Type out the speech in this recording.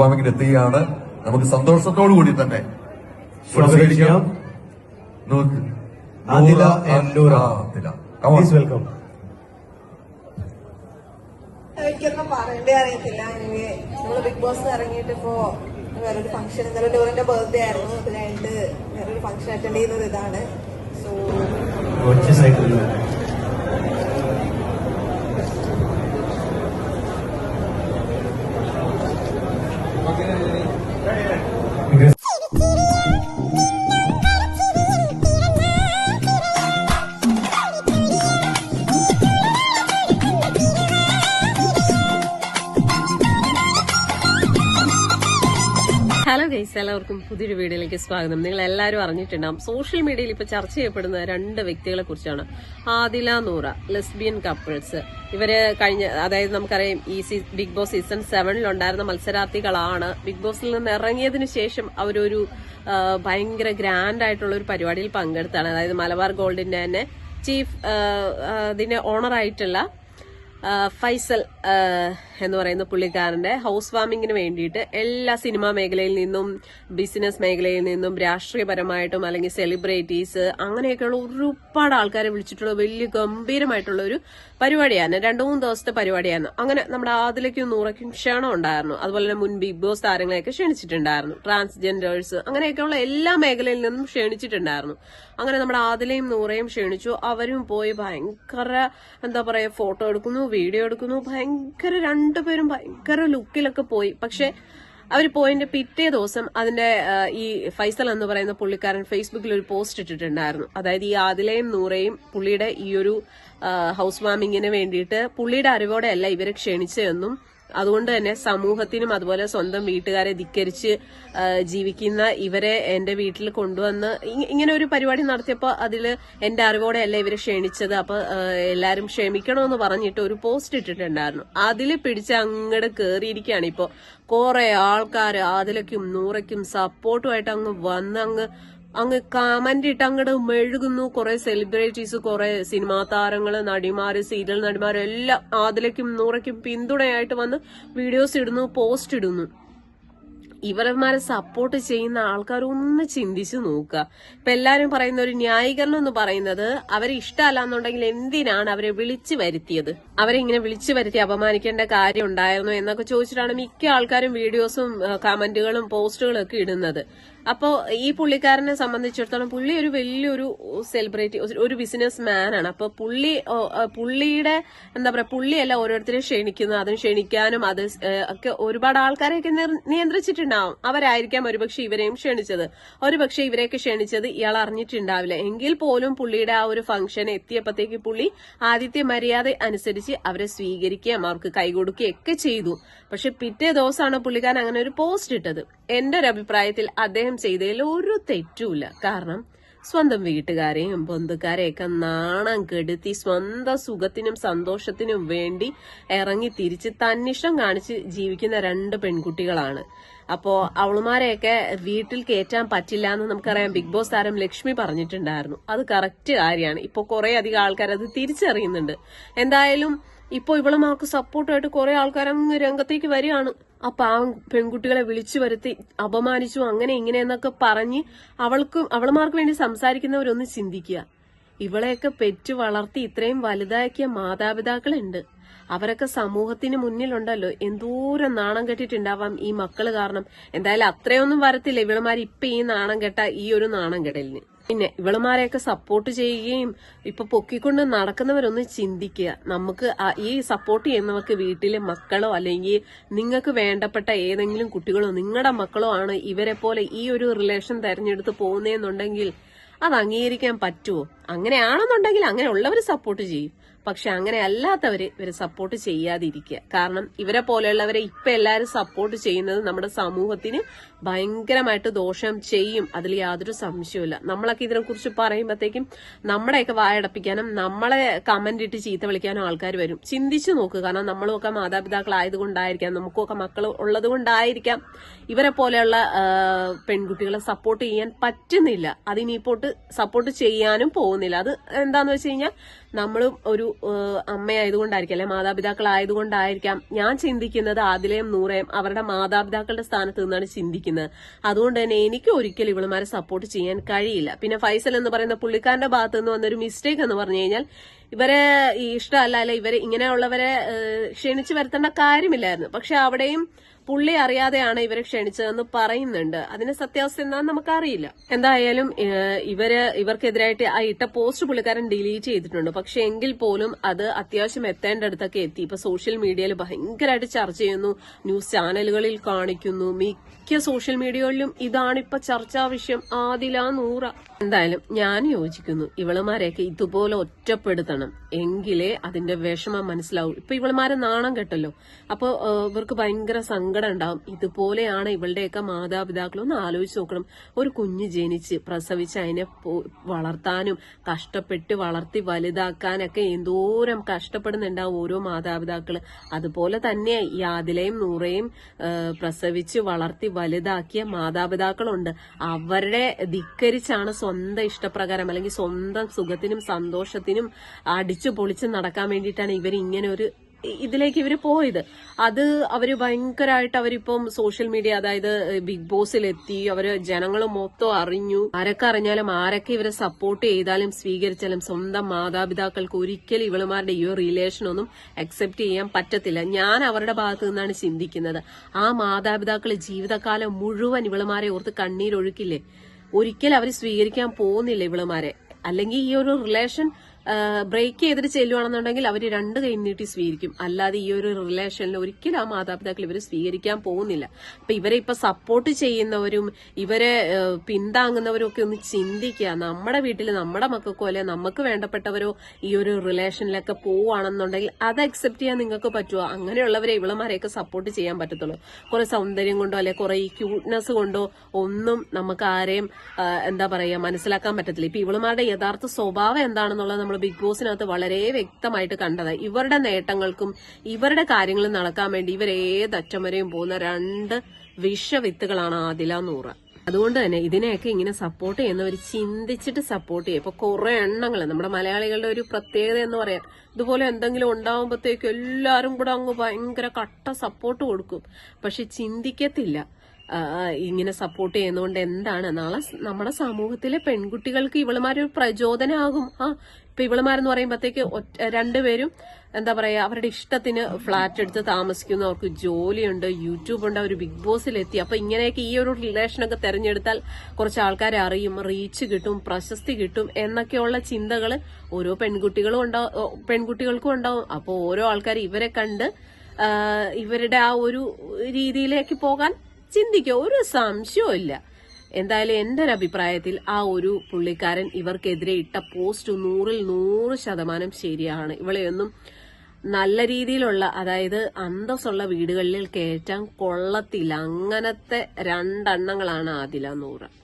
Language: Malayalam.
ഫാമിങ്ങിന് എത്തുകയാണ് നമുക്ക് സന്തോഷത്തോടു കൂടി തന്നെ വെൽക്കം എനിക്കൊന്നും പറയേണ്ടേ അറിയത്തില്ല. നമ്മൾ ബിഗ് ബോസ് ഇറങ്ങിയിട്ട് ഇപ്പോ വേറൊരു ഫംഗ്ഷൻ ഇന്നലെ ഡോറിന്റെ ബർത്ത്ഡേ ആയിരുന്നു. അതിനായിട്ട് വേറൊരു ഫംഗ്ഷൻ അറ്റൻഡ് ചെയ്യുന്നത് ഇതാണ്. സോ ഗോഡ്ജസ് ആയിട്ടുള്ള ഹലോ ഗൈസ് എല്ലാവർക്കും പുതിയൊരു വീഡിയോയിലേക്ക് സ്വാഗതം. നിങ്ങൾ എല്ലാവരും അറിഞ്ഞിട്ടുണ്ടാവും സോഷ്യൽ മീഡിയയിൽ ഇപ്പോൾ ചർച്ച ചെയ്യപ്പെടുന്ന രണ്ട് വ്യക്തികളെ കുറിച്ചാണ്. Adila Noora lesbian couples. ഇവർ കഴിഞ്ഞ അതായത് നമുക്കറിയാം ഈ ബിഗ് ബോസ് സീസൺ സെവനിൽ ഉണ്ടായിരുന്ന മത്സരാർത്ഥികളാണ്. ബിഗ് ബോസിൽ നിന്ന് ഇറങ്ങിയതിനു ശേഷം അവരൊരു ഭയങ്കര ഗ്രാൻഡ് ആയിട്ടുള്ള ഒരു പരിപാടിയിൽ പങ്കെടുത്താണ്. അതായത് മലബാർ ഗോൾഡിന്റെ തന്നെ ചീഫ് ഇതിന്റെ ഓണറായിട്ടുള്ള ഫൈസൽ എന്ന് പറയുന്ന പുള്ളിക്കാരന്റെ ഹൗസ് വാമിങ്ങിന് വേണ്ടിയിട്ട് എല്ലാ സിനിമാ മേഖലയിൽ നിന്നും ബിസിനസ് മേഖലയിൽ നിന്നും രാഷ്ട്രീയപരമായിട്ടും അല്ലെങ്കിൽ സെലിബ്രിറ്റീസ് അങ്ങനെയൊക്കെയുള്ള ഒരുപാട് ആൾക്കാരെ വിളിച്ചിട്ടുള്ള വലിയ ഗംഭീരമായിട്ടുള്ള ഒരു പരിപാടിയാണ്. രണ്ടു മൂന്ന് ദിവസത്തെ പരിപാടിയാണ് അങ്ങനെ നമ്മുടെ ആദിലേക്കും നൂറയ്ക്കും ക്ഷണം ഉണ്ടായിരുന്നു. അതുപോലെ തന്നെ മുൻ ബിഗ് ബോസ് താരങ്ങളെയൊക്കെ ക്ഷണിച്ചിട്ടുണ്ടായിരുന്നു. ട്രാൻസ്ജെൻഡേഴ്സ് അങ്ങനെയൊക്കെയുള്ള എല്ലാ മേഖലയിൽ നിന്നും ക്ഷണിച്ചിട്ടുണ്ടായിരുന്നു. അങ്ങനെ നമ്മുടെ ആദിലയും നൂറയും ക്ഷണിച്ചു. അവരും പോയി ഭയങ്കര എന്താ പറയാ ഫോട്ടോ എടുക്കുന്നു. വീഡിയോ എടുക്കുന്നു. ഭയങ്കര രണ്ടുപേരും ഭയങ്കര ലുക്കിലൊക്കെ പോയി. പക്ഷെ അവർ പോയിന്റ് പിറ്റേ ദിവസം അതിന്റെ ഈ ഫൈസൽ എന്ന് പറയുന്ന പുള്ളിക്കാരൻ ഫേസ്ബുക്കിൽ ഒരു പോസ്റ്റ് ഇട്ടിട്ടുണ്ടായിരുന്നു. അതായത് ഈ ആദിലയും നൂറയും പുള്ളിയുടെ ഈ ഒരു ഹൗസ് വാമിങ്ങിന് വേണ്ടിയിട്ട് പുള്ളിയുടെ അറിവോടെയല്ല ഇവരെ ക്ഷണിച്ചതെന്നും അതുകൊണ്ട് തന്നെ സമൂഹത്തിനും അതുപോലെ സ്വന്തം വീട്ടുകാരെ ധിക്കരിച്ച് ജീവിക്കുന്ന ഇവരെ എന്റെ വീട്ടിൽ കൊണ്ടുവന്ന് ഇങ്ങനെ ഒരു പരിപാടി നടത്തിയപ്പോൾ അതിൽ എന്റെ അറിവോടെ അല്ല ഇവരെ ക്ഷണിച്ചത്. അപ്പൊ എല്ലാരും ക്ഷമിക്കണമെന്ന് പറഞ്ഞിട്ട് ഒരു പോസ്റ്റ് ഇട്ടിട്ടുണ്ടായിരുന്നു. അതിൽ പിടിച്ച് അങ്ങോട്ട് കേറിയിരിക്കുകയാണ് ഇപ്പോ. കുറെ ആൾക്കാർ അതിലേക്കും നൂറയ്ക്കും സപ്പോർട്ടുമായിട്ട് അങ്ങ് വന്ന് അങ്ങ് അങ്ങ് കമന്റ് ഇട്ട് അങ്ങോട്ട് മെഴുകുന്നു. കുറെ സെലിബ്രിറ്റീസ് കുറെ സിനിമാ താരങ്ങൾ നടിമാര് സീരിയൽ നടിമാര് എല്ലാം ആദിലേക്കും നൂറയ്ക്കും പിന്തുണയായിട്ട് വന്ന് വീഡിയോസ് ഇടുന്നു പോസ്റ്റ് ഇടുന്നു. ഇവരന്മാരെ സപ്പോർട്ട് ചെയ്യുന്ന ആൾക്കാർ ഒന്ന് ചിന്തിച്ചു നോക്കുക. ഇപ്പൊ എല്ലാരും പറയുന്ന ഒരു ന്യായീകരണം എന്ന് പറയുന്നത് അവരെ ഇഷ്ടമല്ല എന്നുണ്ടെങ്കിൽ എന്തിനാണ് അവരെ വിളിച്ചു വരുത്തിയത്? അവരെ ഇങ്ങനെ വിളിച്ചു വരുത്തി അപമാനിക്കേണ്ട കാര്യം ഉണ്ടായിരുന്നു എന്നൊക്കെ ചോദിച്ചിട്ടാണ് മിക്ക ആൾക്കാരും വീഡിയോസും കമന്റുകളും പോസ്റ്റുകളും ഒക്കെ ഇടുന്നത്. അപ്പോ ഈ പുള്ളിക്കാരനെ സംബന്ധിച്ചിടത്തോളം പുള്ളി ഒരു വലിയൊരു സെലിബ്രിറ്റി ഒരു ബിസിനസ് മാൻ ആണ്. അപ്പൊ പുള്ളി പുള്ളിയുടെ എന്താ പറയാ പുള്ളിയല്ല ഓരോരുത്തരെ ക്ഷണിക്കുന്നത് അതും ക്ഷണിക്കാനും അത് ഒക്കെ ഒരുപാട് ആൾക്കാരെയൊക്കെ നിയന്ത്രിച്ചിട്ടുണ്ടാവും. അവരായിരിക്കാം ഒരുപക്ഷെ ഇവരെയും ക്ഷണിച്ചത്. ഒരുപക്ഷെ ഇവരെയൊക്കെ ക്ഷണിച്ചത് ഇയാൾ അറിഞ്ഞിട്ടുണ്ടാവില്ല. എങ്കിൽ പോലും പുള്ളിയുടെ ആ ഒരു ഫംഗ്ഷൻ എത്തിയപ്പോഴത്തേക്ക് പുള്ളി ആദ്യത്തെ മര്യാദ അനുസരിച്ച് അവരെ സ്വീകരിക്കുകയും അവർക്ക് കൈകൊടുക്കുകയും ഒക്കെ ചെയ്തു. പക്ഷെ പിറ്റേ ദിവസമാണ് പുള്ളിക്കാരൻ അങ്ങനെ ഒരു പോസ്റ്റ് ഇട്ടത്. എന്റെ ഒരു അഭിപ്രായത്തിൽ അദ്ദേഹം ചെയ്തതിൽ ഒരു തെറ്റുമില്ല. കാരണം സ്വന്തം വീട്ടുകാരെയും ബന്ധുക്കാരെയൊക്കെ നാണം കെടുത്തി സ്വന്തം സുഖത്തിനും സന്തോഷത്തിനും വേണ്ടി ഇറങ്ങി തിരിച്ച് തന്നിഷ്ടം കാണിച്ച് ജീവിക്കുന്ന രണ്ട് പെൺകുട്ടികളാണ്. അപ്പോ അവളുമാരെയൊക്കെ വീട്ടിൽ കയറ്റാൻ പറ്റില്ല എന്ന് നമുക്കറിയാം. ബിഗ് ബോസ് താരം ലക്ഷ്മി പറഞ്ഞിട്ടുണ്ടായിരുന്നു. അത് കറക്റ്റ് കാര്യമാണ്. ഇപ്പൊ കുറെ അധികം ആൾക്കാർ അത് തിരിച്ചറിയുന്നുണ്ട്. എന്തായാലും ഇപ്പൊ ഇവളുമാർക്ക് സപ്പോർട്ടായിട്ട് കുറെ ആൾക്കാർ അങ്ങ് രംഗത്തേക്ക് വരികയാണ്. അപ്പൊ ആ പെൺകുട്ടികളെ വിളിച്ചു വരുത്തി അപമാനിച്ചു അങ്ങനെ ഇങ്ങനെ എന്നൊക്കെ പറഞ്ഞ് അവൾക്ക് അവൾമാർക്ക് വേണ്ടി സംസാരിക്കുന്നവരൊന്ന് ചിന്തിക്കുക. ഇവളെയൊക്കെ പെറ്റു വളർത്തി ഇത്രയും വലുതാക്കിയ മാതാപിതാക്കളുണ്ട്. അവരൊക്കെ സമൂഹത്തിന് മുന്നിലുണ്ടല്ലോ. എന്തോരം നാണം കെട്ടിട്ടുണ്ടാവാം ഈ മക്കൾ കാരണം. എന്തായാലും അത്രയൊന്നും വരത്തില്ല. ഇവളുമാർ ഇപ്പൊ ഈ നാണം കെട്ട ഈ ഒരു നാണം കെടലിന്. പിന്നെ ഇവളുമാരെയൊക്കെ സപ്പോർട്ട് ചെയ്യുകയും ഇപ്പൊ പൊക്കിക്കൊണ്ട് നടക്കുന്നവരൊന്ന് ചിന്തിക്കുക. നമുക്ക് ഈ സപ്പോർട്ട് ചെയ്യുന്നവർക്ക് വീട്ടിലെ മക്കളോ അല്ലെങ്കിൽ നിങ്ങൾക്ക് വേണ്ടപ്പെട്ട ഏതെങ്കിലും കുട്ടികളോ നിങ്ങളുടെ മക്കളോ ആണ് ഇവരെ പോലെ ഈ ഒരു റിലേഷൻ തെരഞ്ഞെടുത്ത് പോകുന്നതെന്നുണ്ടെങ്കിൽ അത് അംഗീകരിക്കാൻ പറ്റുമോ അങ്ങനെയാണെന്നുണ്ടെങ്കിൽ അങ്ങനെയുള്ളവർ സപ്പോർട്ട് ചെയ്യും. പക്ഷെ അങ്ങനെ അല്ലാത്തവരെ ഇവരെ സപ്പോർട്ട് ചെയ്യാതിരിക്കുക. കാരണം ഇവരെ പോലെയുള്ളവരെ ഇപ്പൊ എല്ലാവരും സപ്പോർട്ട് ചെയ്യുന്നത് നമ്മുടെ സമൂഹത്തിന് ഭയങ്കരമായിട്ട് ദോഷം ചെയ്യും. അതിൽ യാതൊരു സംശയവുമില്ല. നമ്മളൊക്കെ ഇതിനെ കുറിച്ച് പറയുമ്പോഴത്തേക്കും നമ്മുടെയൊക്കെ വായടപ്പിക്കാനും നമ്മളെ കമന്റ് ഇട്ട് ചീത്ത വിളിക്കാനും ആൾക്കാർ വരും. ചിന്തിച്ചു നോക്കുക കാരണം നമ്മളുമൊക്കെ മാതാപിതാക്കളായതുകൊണ്ടായിരിക്കാം നമുക്കൊക്കെ മക്കൾ ഉള്ളത് കൊണ്ടായിരിക്കാം ഇവരെ പോലെയുള്ള പെൺകുട്ടികളെ സപ്പോർട്ട് ചെയ്യാൻ പറ്റുന്നില്ല. അതിനിപ്പോട്ട് സപ്പോർട്ട് ചെയ്യാനും പോകുന്നില്ല. അത് എന്താന്ന് വെച്ച് കഴിഞ്ഞാൽ നമ്മളും ഒരു അമ്മയായതുകൊണ്ടായിരിക്കാം അല്ലെ മാതാപിതാക്കളായതുകൊണ്ടായിരിക്കാം ഞാൻ ചിന്തിക്കുന്നത് ആദിലയും നൂറയും അവരുടെ മാതാപിതാക്കളുടെ സ്ഥാനത്ത് നിന്നാണ് ചിന്തിക്കുന്നത്. അതുകൊണ്ട് തന്നെ എനിക്ക് ഒരിക്കലും ഇവളുമാരെ സപ്പോർട്ട് ചെയ്യാൻ കഴിയില്ല. പിന്നെ ഫൈസൽ എന്ന് പറയുന്ന പുള്ളിക്കാരന്റെ ഭാഗത്ത് നിന്ന് വന്നൊരു മിസ്റ്റേക്ക് എന്ന് പറഞ്ഞു കഴിഞ്ഞാൽ ഇവരെ ഇഷ്ടമല്ല അല്ലെ ഇവരെ ഇങ്ങനെയുള്ളവരെ ക്ഷണിച്ചു വരുത്തേണ്ട കാര്യമില്ലായിരുന്നു. പക്ഷെ അവിടെയും പുള്ളി അറിയാതെയാണ് ഇവരെ ക്ഷണിച്ചതെന്ന് പറയുന്നുണ്ട്. അതിന്റെ സത്യാവസ്ഥ എന്താണെന്ന് നമുക്കറിയില്ല. എന്തായാലും ഇവർ ഇവർക്കെതിരായിട്ട് ആ ഇട്ട പോസ്റ്റ് പുള്ളിക്കാരൻ ഡിലീറ്റ് ചെയ്തിട്ടുണ്ട്. പക്ഷെ എങ്കിൽ പോലും അത് അത്യാവശ്യം എത്തേണ്ടടുത്തൊക്കെ എത്തി. ഇപ്പൊ സോഷ്യൽ മീഡിയയിൽ ഭയങ്കരമായിട്ട് ചർച്ച ചെയ്യുന്നു. ന്യൂസ് ചാനലുകളിൽ കാണിക്കുന്നു. മിക്ക സോഷ്യൽ മീഡിയകളിലും ഇതാണ് ഇപ്പൊ ചർച്ചാ വിഷയം. ആദില നൂറ. എന്തായാലും ഞാൻ യോജിക്കുന്നു. ഇവളുമാരെയൊക്കെ ഇതുപോലെ ഒറ്റപ്പെടുത്തണം. എങ്കിലേ അതിന്റെ വിഷമം മനസ്സിലാവും. ഇപ്പൊ ഇവളുമാരെ നാണം കെട്ടല്ലോ. അപ്പൊ ഇവർക്ക് ഭയങ്കര സങ്കടം ഉണ്ടാവും ഇതുപോലെയാണ് ഇവളുടെയൊക്കെ മാതാപിതാക്കൾ ഒന്ന് ആലോചിച്ച് നോക്കണം. ഒരു കുഞ്ഞ് ജനിച്ച് പ്രസവിച്ച് അതിനെ വളർത്താനും കഷ്ടപ്പെട്ട് വളർത്തി വലുതാക്കാനൊക്കെ എന്തോരം കഷ്ടപ്പെടുന്നുണ്ടാവും ഓരോ മാതാപിതാക്കൾ അതുപോലെ തന്നെ ആദിലയും നൂറയും പ്രസവിച്ച് വളർത്തി വലുതാക്കിയ മാതാപിതാക്കളുണ്ട്. അവരുടെ ധിക്കരിച്ചാണ് സ്വന്തം ഇഷ്ടപ്രകാരം അല്ലെങ്കിൽ സ്വന്തം സുഖത്തിനും സന്തോഷത്തിനും അടിച്ചു പൊളിച്ച് നടക്കാൻ വേണ്ടിയിട്ടാണ് ഇവർ ഇങ്ങനെ ഒരു ഇതിലേക്ക് ഇവർ പോയത്. അത് അവർ ഭയങ്കരമായിട്ട് അവരിപ്പം സോഷ്യൽ മീഡിയ അതായത് ബിഗ് ബോസിലെത്തി അവർ ജനങ്ങൾ മൊത്തം അറിഞ്ഞു. ആരൊക്കെ അറിഞ്ഞാലും ആരൊക്കെ ഇവരെ സപ്പോർട്ട് ചെയ്താലും സ്വീകരിച്ചാലും സ്വന്തം മാതാപിതാക്കൾക്ക് ഒരിക്കലും ഇവളുമാരുടെ ഈ റിലേഷൻ ഒന്നും അക്സെപ്റ്റ് ചെയ്യാൻ പറ്റത്തില്ല. ഞാൻ അവരുടെ ഭാഗത്തു നിന്നാണ് ചിന്തിക്കുന്നത്. ആ മാതാപിതാക്കൾ ജീവിതകാലം മുഴുവൻ ഇവളുമാരെ ഓർത്ത് കണ്ണീരൊഴുക്കില്ലേ? ഒരിക്കലും അവർ സ്വീകരിക്കാൻ പോകുന്നില്ല ഇവളുമാരെ. അല്ലെങ്കിൽ ഈ ഒരു റിലേഷൻ ബ്രേക്ക് ചെയ്തിട്ട് ചെല്ലുവാണെന്നുണ്ടെങ്കിൽ അവർ രണ്ട് കൈ നീട്ടി സ്വീകരിക്കും. അല്ലാതെ ഈ ഒരു റിലേഷനിൽ ഒരിക്കലും ആ മാതാപിതാക്കൾ ഇവർ സ്വീകരിക്കാൻ പോകുന്നില്ല. അപ്പൊ ഇവരെ ഇപ്പൊ സപ്പോർട്ട് ചെയ്യുന്നവരും ഇവരെ പിന്താങ്ങുന്നവരും ഒക്കെ ഒന്ന് ചിന്തിക്കുക. നമ്മുടെ വീട്ടിൽ നമ്മുടെ മക്കൾക്കോ അല്ലെ നമുക്ക് വേണ്ടപ്പെട്ടവരോ ഈ ഒരു റിലേഷനിലൊക്കെ പോവുകയാണെന്നുണ്ടെങ്കിൽ അത് അക്സെപ്റ്റ് ചെയ്യാൻ നിങ്ങൾക്ക് പറ്റുമോ അങ്ങനെയുള്ളവരെ ഇവളമാരെയൊക്കെ സപ്പോർട്ട് ചെയ്യാൻ പറ്റത്തുള്ളൂ. കുറെ സൗന്ദര്യം കൊണ്ടോ അല്ലെ കുറെ ക്യൂട്ട്നെസ് കൊണ്ടോ ഒന്നും നമുക്ക് ആരെയും എന്താ പറയാ മനസ്സിലാക്കാൻ പറ്റത്തില്ല. ഇപ്പൊ ഇവളുമാരുടെ യഥാർത്ഥ സ്വഭാവം എന്താണെന്നുള്ളത് നമ്മൾ ബിഗ് ബോസിനകത്ത് വളരെ വ്യക്തമായിട്ട് കണ്ടത്. ഇവരുടെ നേട്ടങ്ങൾക്കും ഇവരുടെ കാര്യങ്ങളും നടക്കാൻ വേണ്ടി ഇവർ ഏതറ്റം വരെയും പോകുന്ന രണ്ട് വിഷവിത്തുകളാണ് ആദില നൂറ്. അതുകൊണ്ട് തന്നെ ഇതിനെയൊക്കെ ഇങ്ങനെ സപ്പോർട്ട് ചെയ്യുന്നവർ ചിന്തിച്ചിട്ട് സപ്പോർട്ട് ചെയ്യും. ഇപ്പൊ കുറെ എണ്ണങ്ങൾ നമ്മുടെ മലയാളികളുടെ ഒരു പ്രത്യേകത എന്ന് പറയാം ഇതുപോലെ എന്തെങ്കിലും ഉണ്ടാവുമ്പോഴത്തേക്കും എല്ലാവരും കൂടെ അങ്ങ് ഭയങ്കര കട്ട സപ്പോർട്ട് കൊടുക്കും. പക്ഷെ ചിന്തിക്കത്തില്ല. ഇങ്ങനെ സപ്പോർട്ട് ചെയ്യുന്നതുകൊണ്ട് എന്താണ്? നാളെ നമ്മുടെ സമൂഹത്തിലെ പെൺകുട്ടികൾക്ക് ഇവളുമാരൊരു പ്രചോദനമാകും ആ ഇപ്പൊ ഇവളുമാരെന്ന് പറയുമ്പോഴത്തേക്ക് രണ്ടുപേരും എന്താ പറയാ അവരുടെ ഇഷ്ടത്തിന് ഫ്ലാറ്റ് എടുത്ത് താമസിക്കുന്നു. അവർക്ക് ജോലിയുണ്ട് യൂട്യൂബ് ഉണ്ട് അവർ ബിഗ് ബോസിലെത്തി അപ്പൊ ഇങ്ങനെയൊക്കെ ഈ ഒരു റിലേഷനൊക്കെ തെരഞ്ഞെടുത്താൽ കുറച്ച് ആൾക്കാരെ അറിയും റീച്ച് കിട്ടും പ്രശസ്തി കിട്ടും എന്നൊക്കെയുള്ള ചിന്തകൾ ഓരോ പെൺകുട്ടികളും ഉണ്ടാവും പെൺകുട്ടികൾക്കും ഉണ്ടാവും. അപ്പോൾ ഓരോ ആൾക്കാർ ഇവരെ കണ്ട് ഇവരുടെ ആ ഒരു രീതിയിലേക്ക് പോകാൻ ചിന്തിക്കുക ഒരു സംശയവും ഇല്ല. എന്തായാലും എന്റെ ഒരു അഭിപ്രായത്തിൽ ആ ഒരു പുള്ളിക്കാരൻ ഇവർക്കെതിരെ ഇട്ട പോസ്റ്റ് നൂറിൽ നൂറ് ശതമാനം ശരിയാണ്. ഇവളെയൊന്നും നല്ല രീതിയിലുള്ള അതായത് അന്തസ്സുള്ള വീടുകളിൽ കയറ്റാൻ കൊള്ളത്തില്ല. അങ്ങനത്തെ രണ്ടെണ്ണങ്ങളാണ് ആദില നൂറ്.